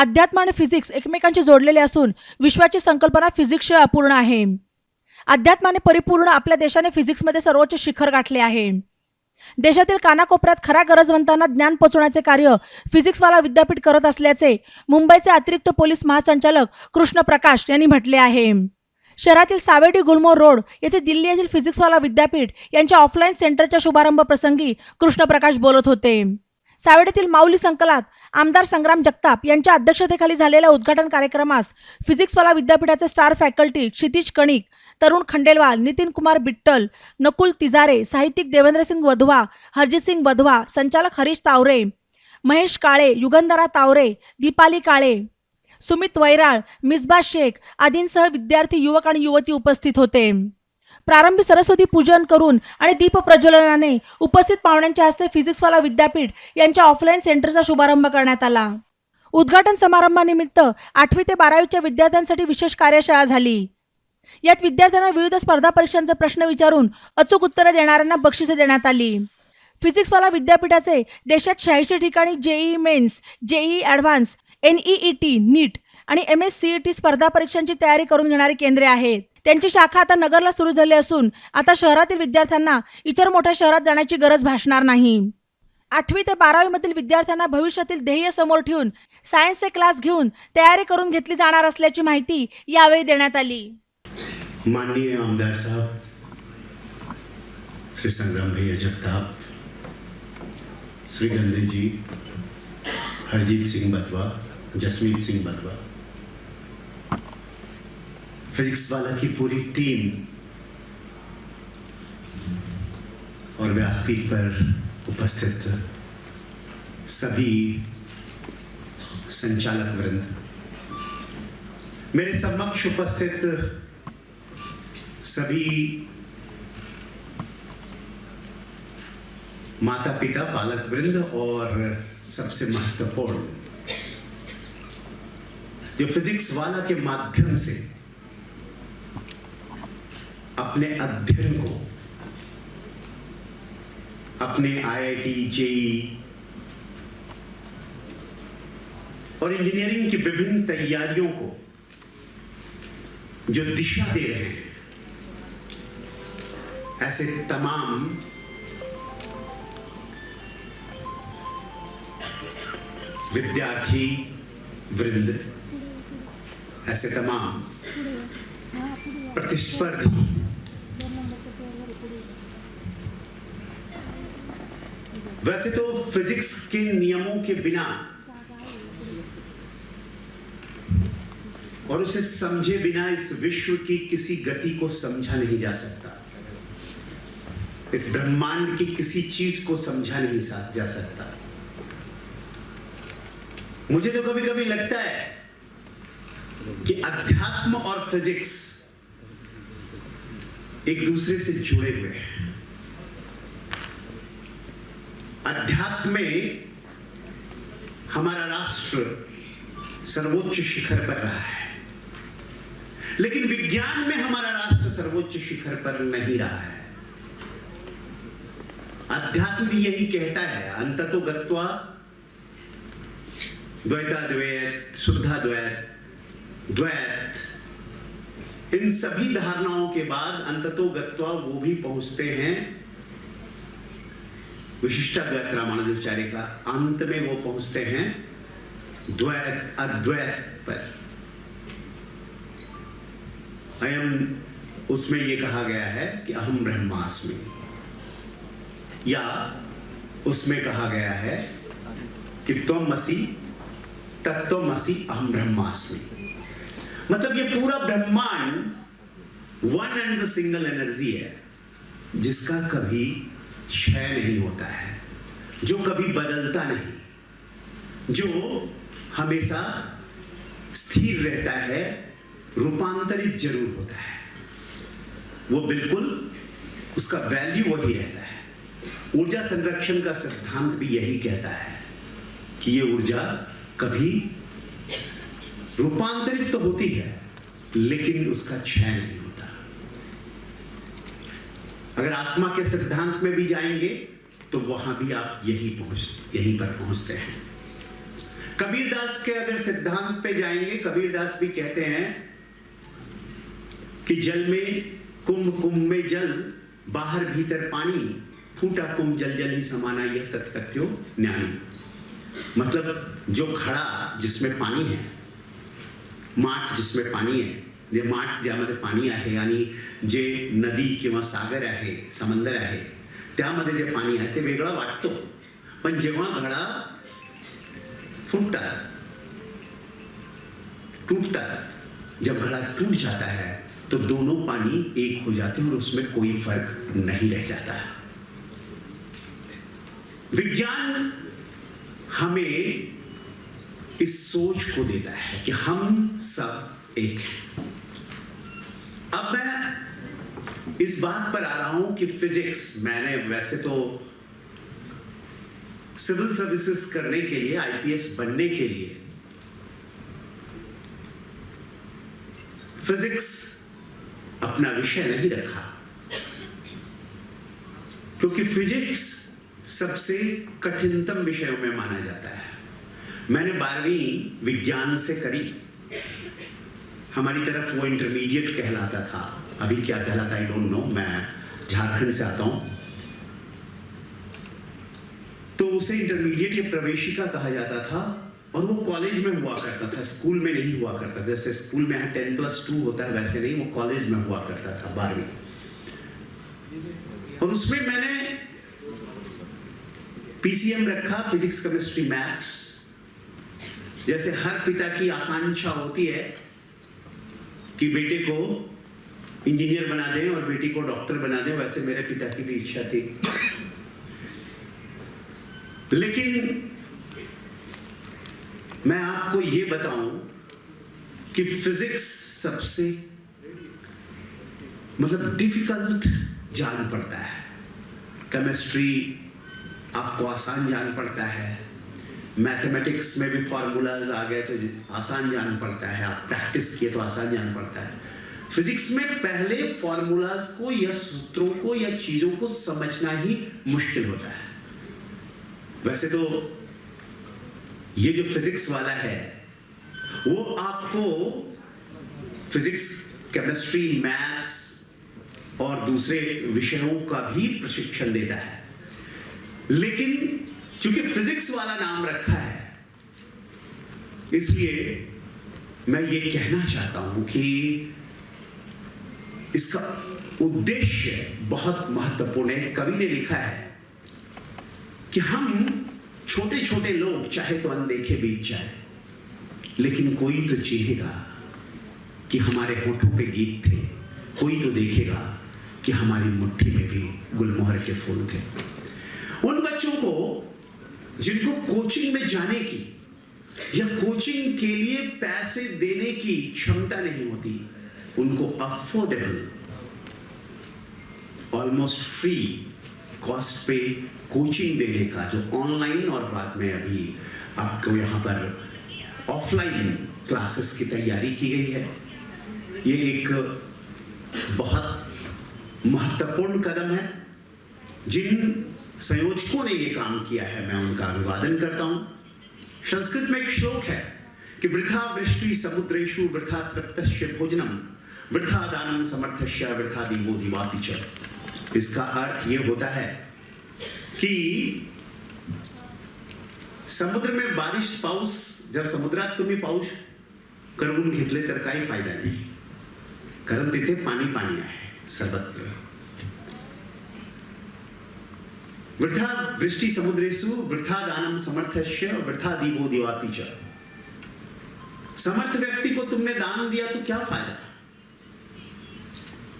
अध्यात्म आणि फिजिक्स एकमेकांशी जोडलेले असून विश्वाची संकल्पना फिजिक्सशिवाय अपूर्ण आहे. अध्यात्माने परिपूर्ण आपल्या देशाने फिजिक्समध्ये सर्वोच्च शिखर गाठले आहे. देशातील कानाकोपऱ्यात खऱ्या गरजवंतांना ज्ञान पोचवण्याचे कार्य फिजिक्सवाला विद्यापीठ करत असल्याचे मुंबईचे अतिरिक्त पोलीस महासंचालक कृष्ण प्रकाश यांनी म्हटले आहे. शहरातील सावेडी गुलमोर रोड येथे दिल्ली येथील फिजिक्सवाला विद्यापीठ यांच्या ऑफलाईन सेंटरच्या शुभारंभ प्रसंगी कृष्ण प्रकाश बोलत होते. सावेडेतील माऊली संकलात आमदार संग्राम जगताप यांच्या अध्यक्षतेखाली झालेल्या उद्घाटन कार्यक्रमास फिजिक्सवाला विद्यापीठाचे स्टार फॅकल्टी क्षितिज कणिक तरुण खंडेलवाल नितीन कुमार बिट्टल नकुल तिजारे साहित्यिक देवेंद्रसिंग वधवा हरजितसिंग वधवा संचालक हरीश तावरे महेश काळे युगंधरा तावरे दीपाली काळे सुमित वैराळ मिसबा शेख आदींसह विद्यार्थी युवक आणि युवती उपस्थित होते. प्रारंभी सरस्वती पूजन करून आणि दीप प्रज्वलनाने उपस्थित पाहुण्यांच्या हस्ते फिजिक्सवाला विद्यापीठ यांच्या ऑफलाईन सेंटरचा शुभारंभ करण्यात आला. उद्घाटन समारंभानिमित्त आठवी ते बारावीच्या विद्यार्थ्यांसाठी विशेष कार्यशाळा झाली. यात विद्यार्थ्यांना विविध स्पर्धा परीक्षांचे प्रश्न विचारून अचूक उत्तरे देणाऱ्यांना बक्षिसे देण्यात आली. फिजिक्सवाला विद्यापीठाचे देशात शहाऐंशी ठिकाणी JEE mains JEE advance N E T NEET आणि M S C E T स्पर्धा परीक्षांची तयारी करून घेणारी केंद्रे आहेत. त्यांची शाखा आता नगरला सुरू झाली असून आता शहरातील विद्यार्थ्यांना इतर मोठ्या शहरात जाण्याची गरज भासणार नाही. आठवी ते बारावीमधील विद्यार्थ्यांना भविष्यातील ध्येय समोर ठेवून सायन्सचे क्लास घेऊन तयारी करून घेतली जाणार असल्याची माहिती यावेळी देण्यात आली. माननीय आमदार साहब श्री संग्राम भैया जगताप श्री गंधेजी हरजीत सिंग बदवा जसमीत सिंग बदवा फिजिक्स वाला की पूरी टीम और व्यासपीठ पर उपस्थित सभी संचालक वृंद। मेरे समक्ष उपस्थित सभी माता पिता पालक वृंद और सबसे महत्वपूर्ण, जो फिजिक्स वाला के माध्यम से अपने अध्ययन को, अपने आईआईटी जेई और इंजीनियरिंग की विभिन्न तैयारियों को जो दिशा दे रहे हैं, ऐसे तमाम विद्यार्थी, वृंद, ऐसे तमाम प्रतिस्पर्धी वैसे तो फिजिक्स के नियमों के बिना और उसे समझे बिना इस विश्व की किसी गति को समझा नहीं जा सकता। इस ब्रह्मांड की किसी चीज़ को समझा नहीं जा सकता। मुझे तो कभी कभी लगता है कि अध्यात्म और फिजिक्स एक दूसरे से जुड़े हुए हैं। अध्यात्म में हमारा राष्ट्र सर्वोच्च शिखर पर रहा है। लेकिन विज्ञान में हमारा राष्ट्र सर्वोच्च शिखर पर नहीं रहा है। अध्यात्म भी यही कहता है, अंततो गत्वा द्वैताद्वैत, शुद्धाद्वैत, द्वैत, इन सभी धारणाओं के बाद अंततो गत्वा वो भी पहुँचते हैं विशिष्टाद्वैत रामानुजाचार्य का अंत में वो पहुँचते हैं द्वैत, अद्वैत पर। अयम, उसमें ये कहा गया है कि अहम ब्रह्मास्मि। या, उसमें कहा गया है कि तुम मसी तत्वमसी अहम ब्रह्मास्मि। मतलब ये पूरा ब्रह्मांड one and the single energy है, जिसका कभी क्षय नहीं होता है, जो कभी बदलता नहीं, जो हमेशा स्थिर रहता है, रूपांतरित ज़रूर होता है। वो बिल्कुल उसका वैल्यू वही रहता है। ऊर्जा संरक्षण का सिद्धांत भी यही कहता है कि ये ऊर्जा कभी रूपांतरित तो होती है, लेकिन उसका क्षय नहीं अगर आत्मा के सिद्धांत में भी जाएँगे तो वहाँ भी आप यही पहुँच, यहीं पर पहुँचते हैं। कबीरदास के अगर सिद्धांत पे जाएँगे, कबीरदास भी कहते हैं कि जल में कुंभ कुंभ में जल, बाहर भीतर पानी, फूटा कुंभ जल जल ही समाना यह तत्कथ्यो ज्ञानी। मतलब जो खड़ा जिसमें पानी है, माठ जिसमें पानी आहे जे माठ ज्यामध्ये पाणी आहे आणि जे नदी किंवा सागर आहे, समंदर आहे, त्यामध्ये जे पाणी आहे ते वेगळं वाटतो. पण जेव्हा घडा फूटतात टूटतात जब घड़ा टूट जाता है तो दोनों पानी एक हो जाते हैं और उसमें कोई फ़र्क नहीं रह जाता। विज्ञान हमें इस सोच को देता है कि हम सब एक हैं। अब मैं इस बात पर आ रहा हूँ कि फिजिक्स मैंने वैसे तो सिविल सर्विसेज़ करने के लिए आईपीएस बनने के लिए फिजिक्स अपना विषय नहीं रखा। क्योंकि फिजिक्स सबसे कठिनतम विषयों में माना जाता है। मैंने बारहवीं विज्ञान से करी। हमारी तरफ़ वो इंटरमीडिएट कहलाता था। अभी क्या कहलाता आई डोंट नो मैं झारखंड से आता हूँ। तो उसे इंटरमीडिएट या प्रवेशिका कहा जाता था और वो कॉलेज में हुआ करता था स्कूल में नहीं हुआ करता। जैसे स्कूल में टेन प्लस टू होता है, वैसे नहीं, वो कॉलेज में हुआ करता था, बारहवीं। और उसमें मैंने पीसीएम रखा फिजिक्स केमिस्ट्री मैथ्स जैसे हर पिता की आकांक्षा होती है कि बेटे को इंजीनियर बना दें और बेटी को डॉक्टर बना दें, वैसे मेरे पिता की भी इच्छा थी। लेकिन मैं आपको ये बताऊँ कि फिजिक्स सबसे मतलब डिफ़िकल्ट जान पड़ता है। केमिस्ट्री आपको आसान जान पड़ता है। मैथमेटिक्स में भी फार्मूलाज आ गए तो आसान जान पड़ता है। आप प्रैक्टिस किए तो आसान जान पड़ता है। फिजिक्स में पहले फार्मूलाज को या सूत्रों को या चीज़ों को समझना ही मुश्किल होता है। वैसे तो ये जो फिजिक्स वाला है, वो आपको फिजिक्स केमिस्ट्री मैथ्स और दूसरे विषयों का भी प्रशिक्षण देता है। लेकिन चूँकि फिजिक्स वाला नाम रखा है। इसलिए मैं ये कहना चाहता हूँ कि इसका उद्देश्य बहुत महत्वपूर्ण है। कवि ने लिखा है कि हम छोटे छोटे लोग, चाहे तो अनदेखे बीत जाए, लेकिन कोई तो चिन्हेगा कि हमारे होठों पे गीत थे। कोई तो देखेगा कि हमारी मुट्ठी में भी गुलमोहर के फूल थे। उन बच्चों को जिनको कोचिंग में जाने की या कोचिंग के लिए पैसे देने की क्षमता नहीं होती, उनको अफोर्डेबल ऑलमोस्ट फ्री कॉस्ट पे कोचिंग देने का, जो ऑनलाइन और बाद में अभी आपको यहाँ पर ऑफलाइन क्लासेस की तैयारी की गई है। ये एक बहुत महत्वपूर्ण कदम है, जिन संयोजकों ने ये काम किया है, मैं उनका अभिवादन करता हूँ। संस्कृत में एक श्लोक है कि वृथा वृष्टि समुद्रेशु वृथा तृप्तस्य भोजनम, वृथा दानम समर्थस्य, वृथा दिवो दिवापि इसका अर्थ ये होता है कि समुद्र में बारिश पाऊस जर समुद्रात तुम्ही पाऊस करवून घेतले तर काही फ़ायदा नाही। कारण तिथे पाणी पाणी आहे, सर्वत्र। वृथा वृष्टि समुद्रेसु वृथा दानम समर्थस्य वृथा दीवो दिवापि च। समर्थ व्यक्ति को तुमने दान दिया तो क्या फायदा?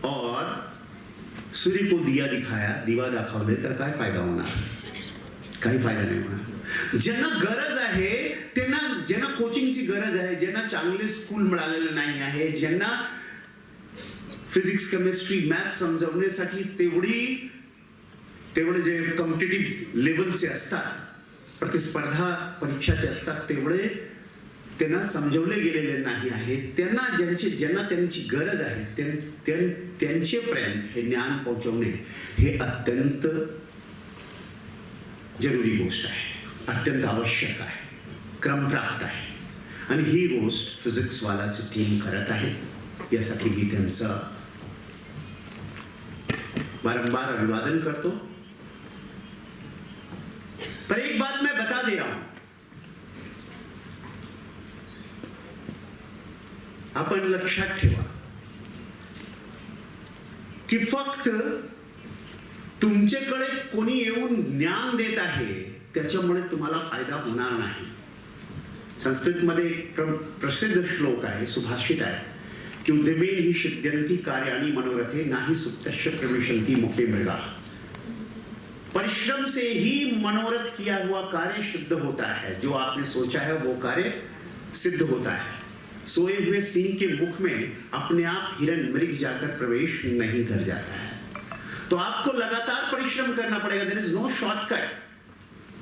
और सूर्य को दिया दिखाया दिवा दाखवले तर काय फायदा होणार काही फायदा नाही होणार ज्यांना गरज आहे त्यांना ज्यांना कोचिंगची गरज आहे ज्यांना चांगले स्कूल मिळालेलं नाही आहे ज्यांना फिजिक्स केमिस्ट्री मॅथ समजवण्यासाठी तेवढी तेवढे जे कॉम्पिटेटिव्ह लेवलचे असतात प्रतिस्पर्धा परीक्षाचे असतात तेवढे त्यांना समजवले गेलेले नाही आहे त्यांना ज्यांची ज्यांना त्यांची गरज आहे त्यां- त्यां- त्यांचेपर्यंत हे ज्ञान पोहोचवणे हे अत्यंत जरुरी गोष्ट आहे. अत्यंत आवश्यक आहे. क्रमप्राप्त आहे. आणि ही गोष्ट फिजिक्सवालाची टीम करत आहे. यासाठी मी त्यांचं वारंवार अभिवादन करतो. पर एक बात मैं बता दे रहा हूं। आपण लक्षात ठेवा की फक्त तुमच्याकडे कोणी येऊन ज्ञान देत आहे त्याच्यामुळे तुम्हाला फायदा होणार नाही. संस्कृतमध्ये प्र प्रसिद्ध श्लोक आहे सुभाषित आहे की उद्यमेन ही सिद्ध्यंती कार्याणी मनोरथे नाही सुप्तश्य प्रविशंती मुखे मृगा। परिश्रम से ही मनोरथ किया हुआ कार्य सिद्ध होता है। जो आपने सोचा है, वो कार्य सिद्ध होता है। सोए हुए सिंह के मुख में अपने आप हिरण मृग जाकर प्रवेश नहीं कर जाता है। तो आपको लगातार परिश्रम करना पड़ेगा। देर इज़ नो शॉर्टकट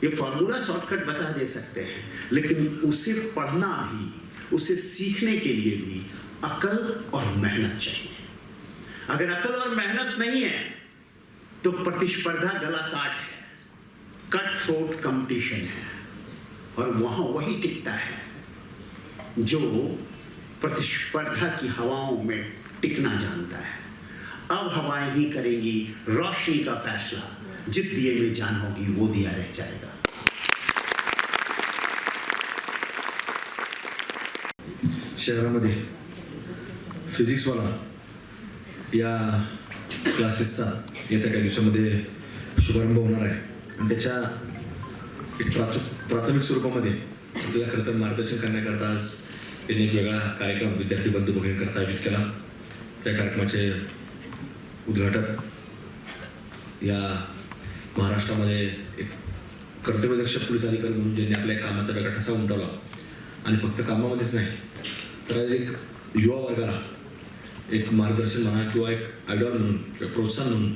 ये फॉर्मूला शॉर्टकट बता दे सकते हैं। लेकिन उसे पढ़ना भी, उसे सीखने के लिए भी अकल और मेहनत चाहिए। अगर अकल और मेहनत नहीं है तो प्रतिस्पर्धा गला काट है। कट थ्रोट कंपटीशन है। और वहाँ वही टिकता है जो प्रतिस्पर्धा की हवाओं में टिकना जानता है। अब हवाएँ ही करेंगी रोशनी का फैसला। जिस दिए में जान होगी वो दिया रह जाएगा। शहरामध्ये फिजिक्सवाला या क्लासेसचा येत्या काही दिवसामध्ये शुभारंभ होणार आहे. आणि त्याच्या एक प्राथ प्राथमिक स्वरूपामध्ये आपल्याला खरं तर मार्गदर्शन करण्याकरता आज त्यांनी एक वेगळा कार्यक्रम विद्यार्थी बंधू बघण्याकरता आयोजित केला. त्या कार्यक्रमाचे उद्घाटक या महाराष्ट्रामध्ये एक कर्तव्यदक्ष पोलीस अधिकारी म्हणून ज्यांनी आपल्या कामाचा वेगळा ठसा उमटवला आणि फक्त कामामध्येच नाही तर आज एक युवा वर्गाला एक मार्गदर्शन म्हणा किंवा एक आयडॉल म्हणून किंवा प्रोत्साहन म्हणून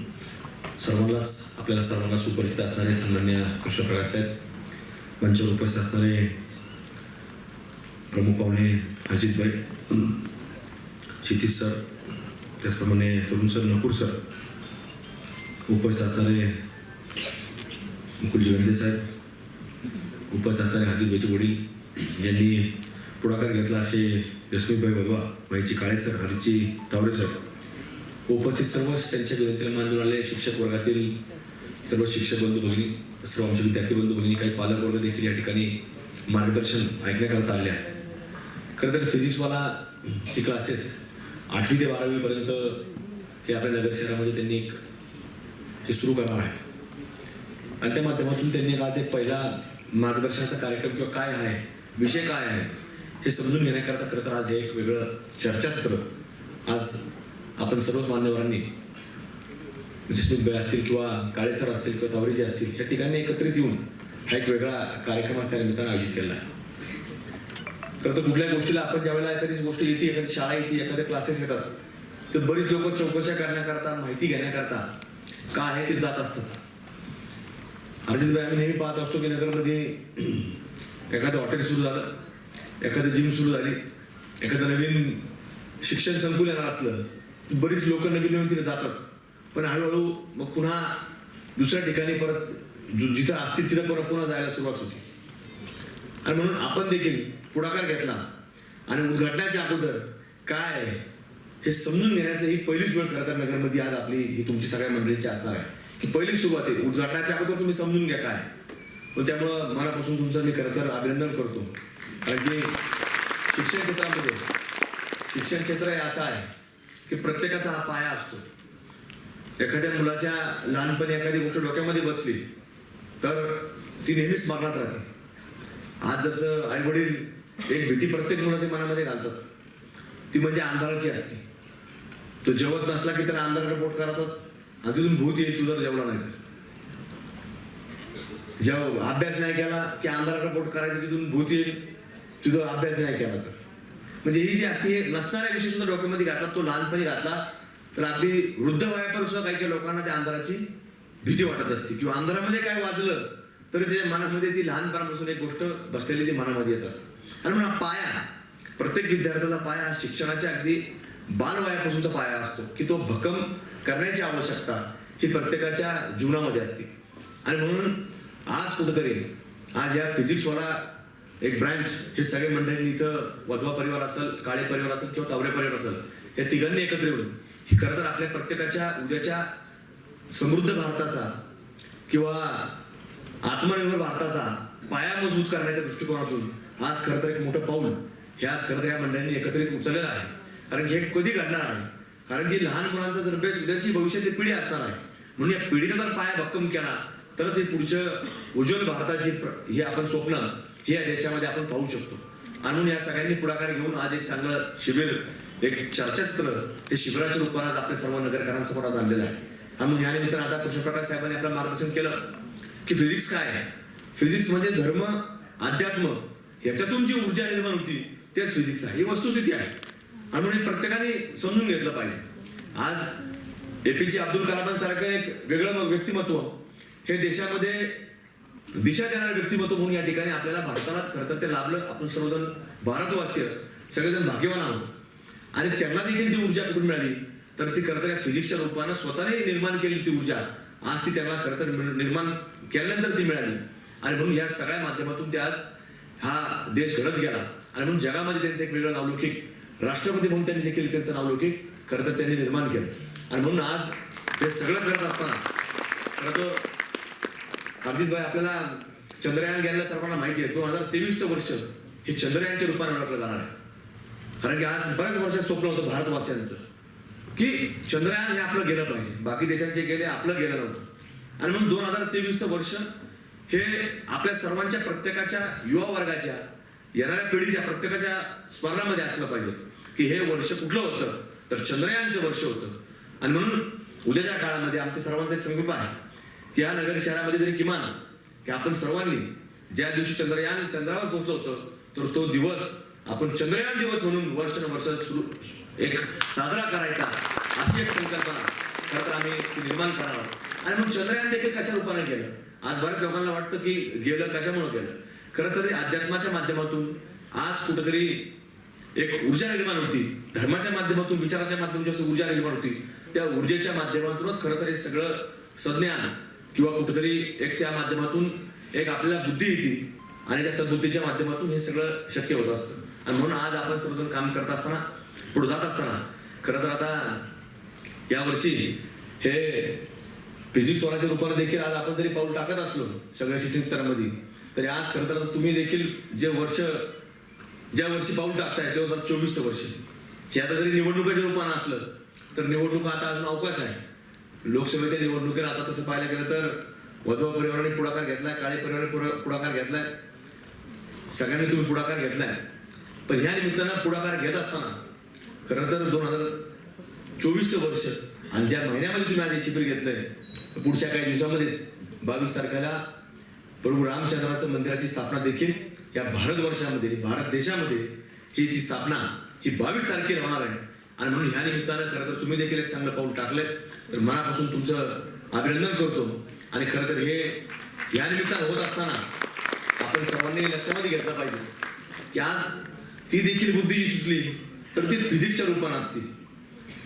सर्वांनाच आपल्याला सर्वांना सुपरिचित असणारे सन्मान्य कृष्णप्रकाश साहेब मंचावर उपस्थित असणारे प्रमुख पाहुणे अजितभाई क्षितिश सर त्याचप्रमाणे तरुण सर नकुर सर उपस्थित असणारे मुकुल जिवंदे साहेब उपस्थित असणारे अजितभाईचे वडील यांनी पुढाकार घेतला असे यशमीबाई बलवा माईची काळे सर हरीची तावरे सर उपस्थित सर्वच त्यांच्या विनंतीला मान आले शिक्षक वर्गातील सर्व शिक्षक बंधू भगिनी सर्व आमचे विद्यार्थी बंधू भगिनी काही पालक वर्ग देखील या ठिकाणी मार्गदर्शन ऐकण्याकरता आले आहेत. खरं तर फिजिक्सवाला हे क्लासेस आठवी ते बारावीपर्यंत हे आपल्या नगर शहरामध्ये त्यांनी एक हे सुरू करणार आहेत. आणि त्या माध्यमातून त्यांनी आज एक पहिला मार्गदर्शनाचा कार्यक्रम किंवा काय आहे विषय काय आहे हे समजून घेण्याकरता खरं तर आज हे एक वेगळं चर्चास्त्र आज आपण सर्वच मान्यवरांनी म्हणजे जसमितबाई असतील किंवा काळेसर असतील किंवा तावरीजी असतील या ठिकाणी एकत्रित येऊन हा एक वेगळा कार्यक्रम आज त्या निमित्तानं आयोजित केला आहे. खरं तर कुठल्याही गोष्टीला आपण ज्यावेळेला एखादी गोष्ट येते एखादी शाळा येते एखादे क्लासेस येतात तर बरीच लोक चौकशा करण्याकरता माहिती घेण्याकरता का आहे ते जात असतात? अर्जितबाई आम्ही नेहमी पाहत असतो की नगरमध्ये एखादं हॉटेल सुरू झालं एखादं जिम सुरू झाली एखादं नवीन शिक्षण संकुल याला असलं तर बरीच लोक नवीन नवीन तिथे जातात. पण हळूहळू मग पुन्हा दुसऱ्या ठिकाणी परत जु- जिथं असतील तिथं परत पुन्हा जायला सुरुवात होती. आणि म्हणून आपण देखील पुढाकार घेतला. आणि उद्घाटनाच्या अगोदर काय आहे हे समजून घेण्याचं ही पहिलीच वेळ खरं तर नगरमध्ये आज आपली ही तुमची सगळ्या मंडळींची असणार आहे. की पहिली सुरुवात आहे. उद्घाटनाच्या अगोदर तुम्ही समजून घ्या काय व त्यामुळं मनापासून तुमचं मी खरं तर अभिनंदन करतो. कारण की शिक्षण क्षेत्रामध्ये शिक्षण क्षेत्र हे असं आहे की प्रत्येकाचा हा पाया असतो. एखाद्या मुलाच्या लहानपणी एखादी गोष्ट डोक्यामध्ये बसली तर ती नेहमीच स्मरणात राहते. आज जसं आई वडील एक भीती प्रत्येक मुलाच्या मनामध्ये घालतात. ती म्हणजे अंधाराची असते. तो जेवत नसला की त्याला अंधाराकडे पोट करतात. आणि तिथून भूत येईल तू जर जेवला नाही तर. जेव्हा अभ्यास नाही केला की अंधाराकडे पोट करायचं तिथून भूत येईल. तुझा अभ्यास नाही केला तर. म्हणजे ही जी असते हे नसणाऱ्या विषय सुद्धा डोक्यामध्ये घातला तो लहानपणी घातला तर आपली वृद्ध वयापर सुद्धा काही काही लोकांना त्या अंधाराची भीती वाटत असते. किंवा अंधारामध्ये काय वाजलं तरी त्याच्या मनामध्ये ती लहानपणापासून एक गोष्ट बसलेली ती मनामध्ये येत असते. आणि म्हणा पाया. प्रत्येक विद्यार्थ्याचा पाया हा शिक्षणाच्या अगदी बालवयापासूनचा पाया असतो की तो भक्कम करण्याची आवश्यकता ही प्रत्येकाच्या जीवनामध्ये असते. आणि म्हणून आज कुठंतरी आज या फिजिक्सवाला एक ब्रँच हे सगळे मंडळींनी इथं वधवा परिवार असेल काळे परिवार असेल किंवा तावरे परिवार असेल हे तिघांनी एकत्र येऊन ही खरं तर आपल्या प्रत्येकाच्या उद्याच्या समृद्ध भारताचा किंवा आत्मनिर्भर भारताचा पाया मजबूत करण्याच्या दृष्टिकोनातून आज खरं तर एक मोठं पाऊल हे आज खरं तर या मंडळांनी एकत्रित उचललेलं आहे. कारण हे कधी घडणार आहे कारण की लहान मुलांचा जर बेस उद्याची भविष्याची पिढी असणार आहे. म्हणून या पिढीचा जर पाया भक्कम केला तरच हे पुढचं उज्ज्वल भारताची हे आपण स्वप्न हे या देशामध्ये आपण पाहू शकतो. आणून या सगळ्यांनी पुढाकार घेऊन आज एक चांगलं शिबिर एक चर्चास्त्र हे शिबिराच्या रूपाने आज आपल्या सर्व नगरकरांसमोर आज आणलेलं आहे. आणि मग या निमित्तानं आता कृष्णप्रकाश साहेबांनी आपलं मार्गदर्शन केलं की फिजिक्स काय आहे? फिजिक्स म्हणजे धर्म अध्यात्म ह्याच्यातून जी ऊर्जा निर्माण होती तेच फिजिक्स आहे. ही वस्तुस्थिती आहे. आणि म्हणून हे प्रत्येकाने समजून घेतलं पाहिजे. आज एपीजे अब्दुल कलामांसारखं एक वेगळं व्यक्तिमत्व हे देशामध्ये दिशा देणारे व्यक्तिमत्व म्हणून या ठिकाणी आपल्याला भारतालाच खरं तर ते लाभलं. आपण सर्वजण भारतवासीय सगळेजण भाग्यवान आहोत. आणि त्यांना देखील ती ऊर्जा कुठून मिळाली? तर ती खरं तर या फिजिक्सच्या रूपानं स्वतःने निर्माण केली ती ऊर्जा. आज ती त्यांना खरं तर निर्माण केल्यानंतर ती मिळाली. आणि म्हणून या सगळ्या माध्यमातून ते आज हा देश घडत गेला. आणि म्हणून जगामध्ये त्यांचं एक वेगळं नावलौकिक राष्ट्रपती म्हणून त्यांनी देखील त्यांचं नावलौकिक खरं तर त्यांनी निर्माण केलं. आणि म्हणून आज हे सगळं करत असताना खरं तर अभिजित भाई आपल्याला चंद्रयान गेलेल्या सर्वांना माहिती आहे दोन हजार तेवीसचं वर्ष हे चंद्रयानच्या रूपाने ओळखलं जाणार आहे. कारण की आज बऱ्याच वर्षात स्वप्न होतं भारतवासियांचं की चंद्रयान हे आपलं गेलं पाहिजे. बाकी देशांचे गेले आपलं गेलं नव्हतं. आणि म्हणून दोन हजार तेवीसचं वर्ष हे आपल्या सर्वांच्या प्रत्येकाच्या युवा वर्गाच्या येणाऱ्या पिढीच्या प्रत्येकाच्या स्मरणामध्ये असलं पाहिजे की हे वर्ष कुठलं होतं? तर चंद्रयानचं वर्ष होतं. आणि म्हणून उद्याच्या काळामध्ये आमच्या सर्वांचा एक संकल्प आहे. की या नगर शहरामध्ये तरी किमान की आपण सर्वांनी ज्या दिवशी चंद्रयान चंद्रावर पोहोचलं होतं तर तो दिवस आपण चंद्रयान दिवस म्हणून वर्षानुवर्ष सुरू एक साजरा करायचा अशी एक संकल्पना. खरं तर आम्ही ती निर्माण करावं. आणि मग चंद्रयान देखील कशा रूपाने केलं आज बऱ्याच लोकांना वाटतं की गेलं कशामुळे गेलं? खरं तर अध्यात्माच्या माध्यमातून आज कुठेतरी एक ऊर्जा निर्माण होती. धर्माच्या माध्यमातून विचाराच्या माध्यमातून ऊर्जा निर्माण होती त्या ऊर्जेच्या माध्यमातूनच खरं तर हे सगळं संज्ञान किंवा कुठेतरी एक त्या माध्यमातून एक आपल्याला बुद्धी येते आणि त्या सद्बुद्धीच्या माध्यमातून हे सगळं शक्य होत असतं. आणि म्हणून आज आपण सर्वजण काम करत असताना पुढे जात असताना खरं तर आता यावर्षी हे फिजिक्स स्वराच्या रूपाने देखील आज आपण जरी पाऊल टाकत असलो सगळ्या शिक्षण स्तरामध्ये तरी आज खरं तर आता तुम्ही देखील जे वर्ष ज्या वर्षी पाऊल टाकताय ते होतात चोवीसचं वर्ष. हे आता जरी निवडणुकीच्या रूपानं असलं तर निवडणूक आता अजून अवकाश आहे. लोकसभेच्या निवडणुकीला आता तसं पाहायला गेलं तर वधवा परिवाराने पुढाकार घेतलाय काळे परिवाराने पुढाकार घेतलाय. सगळ्यांनी तुम्ही पुढाकार घेतलाय. पण ह्या निमित्तानं पुढाकार घेत असताना खरं तर दोन हजार चोवीसचं वर्ष आणि ज्या महिन्यामध्ये तुम्ही आज शिबिर घेतलंय तर पुढच्या काही दिवसामध्येच बावीस तारखेला प्रभू रामचंद्राचं मंदिराची स्थापना देखील या भारतवर्षामध्ये भारत देशामध्ये ही ती स्थापना ही बावीस तारखेला होणार आहे. आणि म्हणून ह्या निमित्तानं खरं तर तुम्ही देखील एक चांगलं पाऊल टाकलंय. तर मनापासून तुमचं अभिनंदन करतो. आणि खरं तर हे या निमित्तानं होत असताना आपण सर्वांनी लक्षामध्ये घेतलं पाहिजे की आज ती देखील बुद्धी जी सुचली तर ती फिजिक्सच्या रूपानं असते.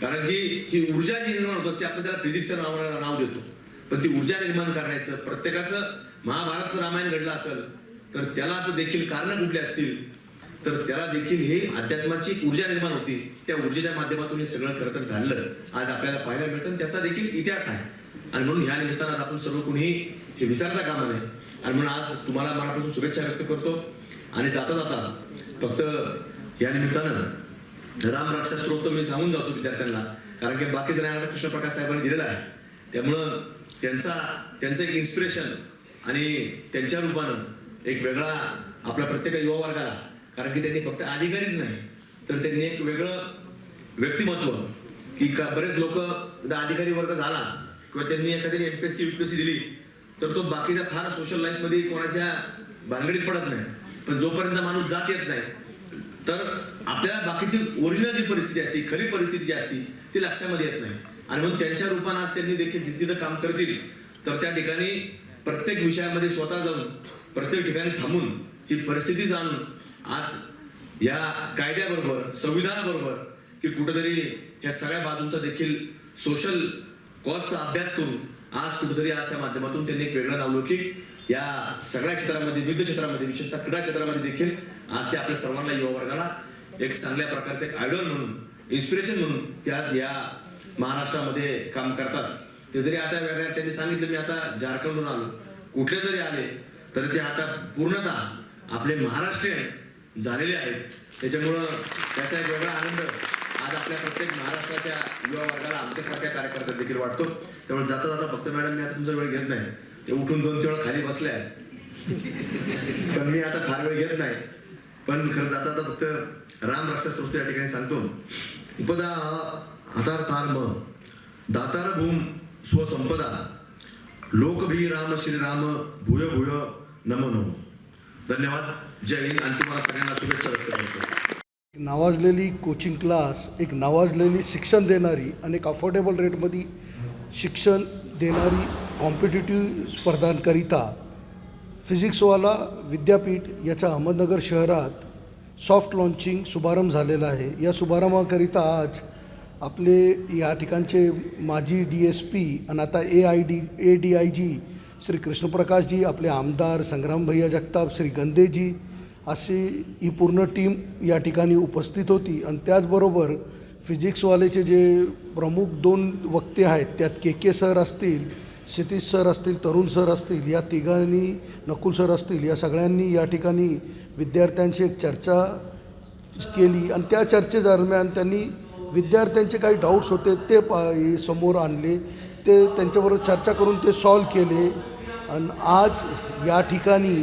कारण की ही ऊर्जा जी निर्माण होत असते आपण त्याला फिजिक्सच्या नावाला नाव देतो. पण ती ऊर्जा निर्माण करण्याचं प्रत्येकाचं महाभारत रामायण घडलं असेल तर त्याला आता देखील कारणं कुठली असतील? तर त्याला देखील हे अध्यात्माची ऊर्जा निर्माण होती. त्या ऊर्जेच्या माध्यमातून हे सगळं खरं तर झालं. आज आपल्याला पाहायला मिळतं आणि त्याचा देखील इतिहास आहे. आणि म्हणून ह्या निमित्तानं आज आपण सर्व कोणी हे विसरता कामा नये. आणि म्हणून आज तुम्हाला मनापासून शुभेच्छा व्यक्त करतो. आणि जाता जाता फक्त या निमित्तानं राम रक्षा मी सांगून जातो विद्यार्थ्यांना. कारण की बाकी जणांना कृष्णप्रकाश साहेबांनी दिलेला आहे. त्यामुळं त्यांचा त्यांचं एक इन्स्पिरेशन आणि त्यांच्या रूपानं एक वेगळा आपल्या प्रत्येक युवा वर्गाला कारण की त्यांनी फक्त अधिकारीच नाही. तर त्यांनी एक वेगळं व्यक्तिमत्व की का बरेच लोक अधिकारी वर्ग झाला किंवा त्यांनी एखाद्याने एस सी दिली तर तो बाकीच्या फार सोशल लाईफमध्ये कोणाच्या भानगडीत पडत नाही. पण जोपर्यंत माणूस जात येत नाही तर आपल्याला बाकीची ओरिजिनल जी परिस्थिती असते खरी परिस्थिती जी असते ती लक्षामध्ये येत नाही. आणि म्हणून त्यांच्या रूपानं आज त्यांनी देखील जिद्दीनं काम करतील तर त्या ठिकाणी प्रत्येक विषयामध्ये स्वतः जाऊन प्रत्येक ठिकाणी थांबून ही परिस्थिती जाणून आज या कायद्याबरोबर संविधानाबरोबर की कुठेतरी या सगळ्या बाजूंचा देखील सोशल कॉजचा अभ्यास करून आज कुठेतरी आज त्या माध्यमातून त्यांनी एक लावलो की या सगळ्या क्षेत्रामध्ये विविध क्षेत्रामध्ये विशेषतः क्रीडा क्षेत्रामध्ये देखील आज ते आपल्या सर्वांना युवा वर्गाला एक चांगल्या प्रकारचे एक आयडॉल म्हणून इन्स्पिरेशन म्हणून ते आज या महाराष्ट्रामध्ये काम करतात. ते जरी आता वेगळ्या त्यांनी सांगितलं मी आता झारखंडहून आलो. कुठले जरी आले तरी ते आता पूर्णतः आपले महाराष्ट्रीयन झालेले आहेत. त्याच्यामुळं त्याचा एक वेगळा आनंद आज आपल्या प्रत्येक महाराष्ट्राच्या युवा वर्गाला आमच्यासारख्या कार्यकर्त्या देखील वाटतो. त्यामुळे जाता जाता फक्त मॅडम मी आता तुमचा वेळ घेत नाही. ते उठून दोन तीन वेळा खाली बसले आहेत. पण मी आता फार वेळ घेत नाही. पण खरं जाता जाता फक्त राम रक्षासृष्टी या ठिकाणी सांगतो. उपदा हातार तार म दातार भूम स्वसंपदा लोकभी राम श्रीराम भूय भूय नमो नमो. धन्यवाद. जय हिंद आणि तुम्हाला सगळ्यांना शुभेच्छा व्यक्त करतो. नावाजलेली कोचिंग क्लास एक नावाजलेली शिक्षण देणारी आणि एक अफोर्डेबल रेटमध्ये शिक्षण देणारी कॉम्पिटिटिव्ह स्पर्धांकरिता फिजिक्सवाला विद्यापीठ याचा अहमदनगर शहरात सॉफ्ट लॉन्चिंग शुभारंभ झालेला आहे. या शुभारंभाकरिता आज आपले या ठिकाणचे माजी डी एस पी आणि आता A I D A D I G Shri कृष्णप्रकाशजी आपले आमदार संग्राम भैया जगताप श्री गंदेजी अशी ही पूर्ण टीम या ठिकाणी उपस्थित होती. आणि त्याचबरोबर फिजिक्सवालेचे जे प्रमुख दोन वक्ते आहेत त्यात के के सर असतील क्षितिश सर असतील तरुण सर असतील या तिघांनी नकुल सर असतील या सगळ्यांनी या ठिकाणी विद्यार्थ्यांशी एक चर्चा केली. आणि त्या चर्चेदरम्यान त्यांनी विद्यार्थ्यांचे काही डाऊट्स होते ते पा समोर आणले. ते त्यांच्याबरोबर चर्चा करून ते सॉल्व केले. आणि आज या ठिकाणी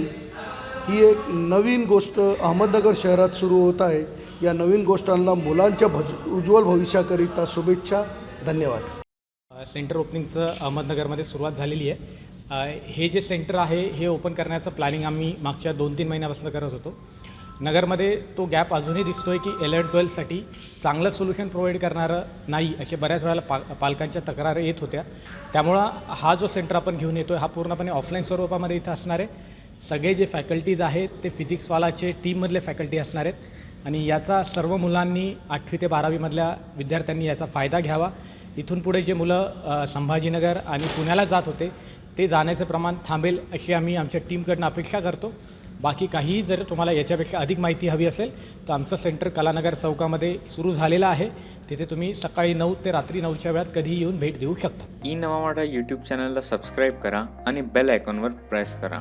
ही एक नवीन गोष्ट अहमदनगर शहरात सुरू होत आहे. या नवीन गोष्टांना मुलांच्या भज उज्ज्वल भविष्याकरिता शुभेच्छा. धन्यवाद. सेंटर ओपनिंगचं अहमदनगरमध्ये सुरुवात झालेली आहे. हे जे सेंटर आहे हे ओपन करण्याचं प्लॅनिंग आम्ही मागच्या दोन तीन महिन्यापासून करत होतो. नगरमध्ये तो गॅप अजूनही दिसतो आहे की एलेवन ट्वेल्थसाठी चांगलं सोल्युशन प्रोव्हाइड करणारं नाही असे बऱ्याच वेळेला पा पालकांच्या तक्रार येत होत्या. त्यामुळं हा जो सेंटर आपण घेऊन येतो आहे हा पूर्णपणे ऑफलाईन स्वरूपामध्ये इथं असणार आहे. सगळे जे फॅकल्टीज आहेत ते फिजिक्सवालाचे टीममधले फॅकल्टी असणार आहेत. आणि याचा सर्व मुलांनी आठवी ते बारावीमधल्या विद्यार्थ्यांनी याचा फायदा घ्यावा. इथून पुढे जे मुलं संभाजीनगर आणि पुण्याला जात होते ते जाण्याचं प्रमाण थांबेल अशी आम्ही आमच्या टीमकडनं अपेक्षा करतो. बाकी काहीही जर तुम्हाला याच्यापेक्षा अधिक माहिती हवी असेल तर आमचं सेंटर कलानगर चौकामध्ये सुरू झालेलं आहे. तिथे तुम्ही सकाळी नऊ ते रात्री नऊच्या वेळात कधीही येऊन भेट देऊ शकता. ई नवा वाडा यूट्यूब चॅनलला सबस्क्राईब करा आणि बेल आयकॉनवर प्रेस करा.